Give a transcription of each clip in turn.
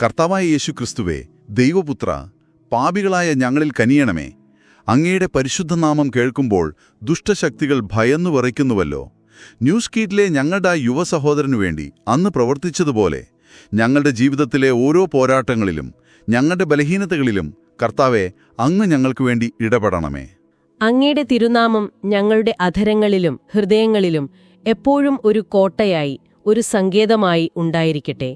കർത്താവായ യേശു ക്രിസ്തുവേ ദൈവപുത്ര പാപികളായ ഞങ്ങളിൽ കനിയണമേ. അങ്ങയുടെ പരിശുദ്ധനാമം കേൾക്കുമ്പോൾ ദുഷ്ടശക്തികൾ ഭയന്നു വിറയ്ക്കുന്നുവല്ലോ. ന്യൂസ് കീറ്റിലെ ഞങ്ങളുടെ യുവ സഹോദരനു വേണ്ടി അന്ന് പ്രവർത്തിച്ചതുപോലെ ഞങ്ങളുടെ ജീവിതത്തിലെ ഓരോ പോരാട്ടങ്ങളിലും ഞങ്ങളുടെ ബലഹീനതകളിലും കർത്താവെ അങ്ങ് ഞങ്ങൾക്ക് വേണ്ടി ഇടപെടണമേ. അങ്ങയുടെ തിരുനാമം ഞങ്ങളുടെ അധരങ്ങളിലും ഹൃദയങ്ങളിലും എപ്പോഴും ഒരു കോട്ടയായി ഒരു സങ്കേതമായി ഉണ്ടായിരിക്കട്ടെ.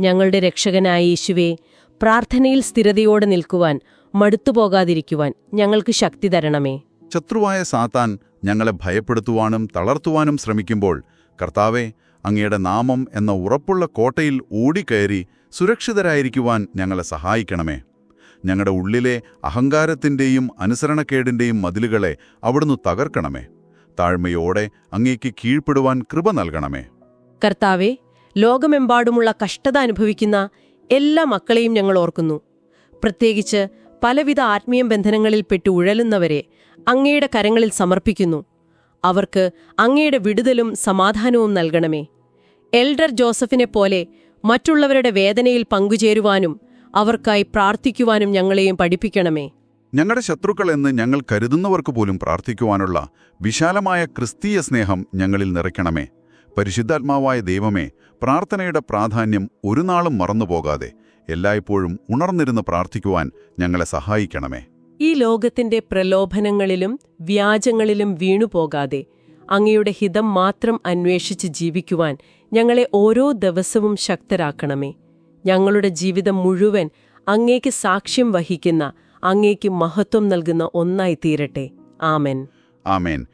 ഞങ്ങളുടെ രക്ഷകനായ യേശുവേ പ്രാർത്ഥനയിൽ സ്ഥിരതയോടെ നിൽക്കുവാൻ മടുത്തുപോകാതിരിക്കുവാൻ ഞങ്ങൾക്ക് ശക്തി തരണമേ. ശത്രുവായ സാത്താൻ ഞങ്ങളെ ഭയപ്പെടുത്തുവാനും തളർത്തുവാനും ശ്രമിക്കുമ്പോൾ കർത്താവെ അങ്ങയുടെ നാമം എന്ന ഉറപ്പുള്ള കോട്ടയിൽ ഓടിക്കയറി സുരക്ഷിതരായിരിക്കുവാൻ ഞങ്ങളെ സഹായിക്കണമേ. ഞങ്ങളുടെ ഉള്ളിലെ അഹങ്കാരത്തിന്റെയും അനുസരണക്കേടിന്റെയും മതിലുകളെ അവിടുന്ന് തകർക്കണമേ. താഴ്മയോടെ അങ്ങേക്ക് കീഴ്പ്പെടുവാൻ കൃപ നൽകണമേ. കർത്താവെ ലോകമെമ്പാടുമുള്ള കഷ്ടത അനുഭവിക്കുന്ന എല്ലാ മക്കളെയും ഞങ്ങൾ ഓർക്കുന്നു. പ്രത്യേകിച്ച് പലവിധ ആത്മീയ ബന്ധനങ്ങളിൽ പെട്ടു ഉഴലുന്നവരെ അങ്ങയുടെ കരങ്ങളിൽ സമർപ്പിക്കുന്നു. അവർക്ക് അങ്ങയുടെ വിടുതലും സമാധാനവും നൽകണമേ. എൽഡർ ജോസഫിനെ പോലെ മറ്റുള്ളവരുടെ വേദനയിൽ പങ്കുചേരുവാനും അവർക്കായി പ്രാർത്ഥിക്കുവാനും ഞങ്ങളെയും പഠിപ്പിക്കണമേ. ഞങ്ങളുടെ ശത്രുക്കൾ എന്ന് ഞങ്ങൾ കരുതുന്നവർക്ക് പോലും പ്രാർത്ഥിക്കുവാനുള്ള വിശാലമായ ക്രിസ്തീയ സ്നേഹം ഞങ്ങളിൽ നിറയ്ക്കണമേ. പരിശുദ്ധാത്മാവായ ദൈവമേ പ്രാർത്ഥനയുടെ പ്രാധാന്യം ഒരു നാളും മറന്നുപോകാതെ എല്ലായ്പ്പോഴും ഉണർന്നിരുന്ന് പ്രാർത്ഥിക്കുവാൻ ഞങ്ങളെ സഹായിക്കണമേ. ഈ ലോകത്തിന്റെ പ്രലോഭനങ്ങളിലും വ്യാജങ്ങളിലും വീണുപോകാതെ അങ്ങയുടെ ഹിതം മാത്രം അന്വേഷിച്ച് ജീവിക്കുവാൻ ഞങ്ങളെ ഓരോ ദിവസവും ശക്തരാക്കണമേ. ഞങ്ങളുടെ ജീവിതം മുഴുവൻ അങ്ങേക്ക് സാക്ഷ്യം വഹിക്കുന്ന അങ്ങേക്ക് മഹത്വം നൽകുന്ന ഒന്നായി തീരട്ടെ ആമേൻ. ആമേൻ.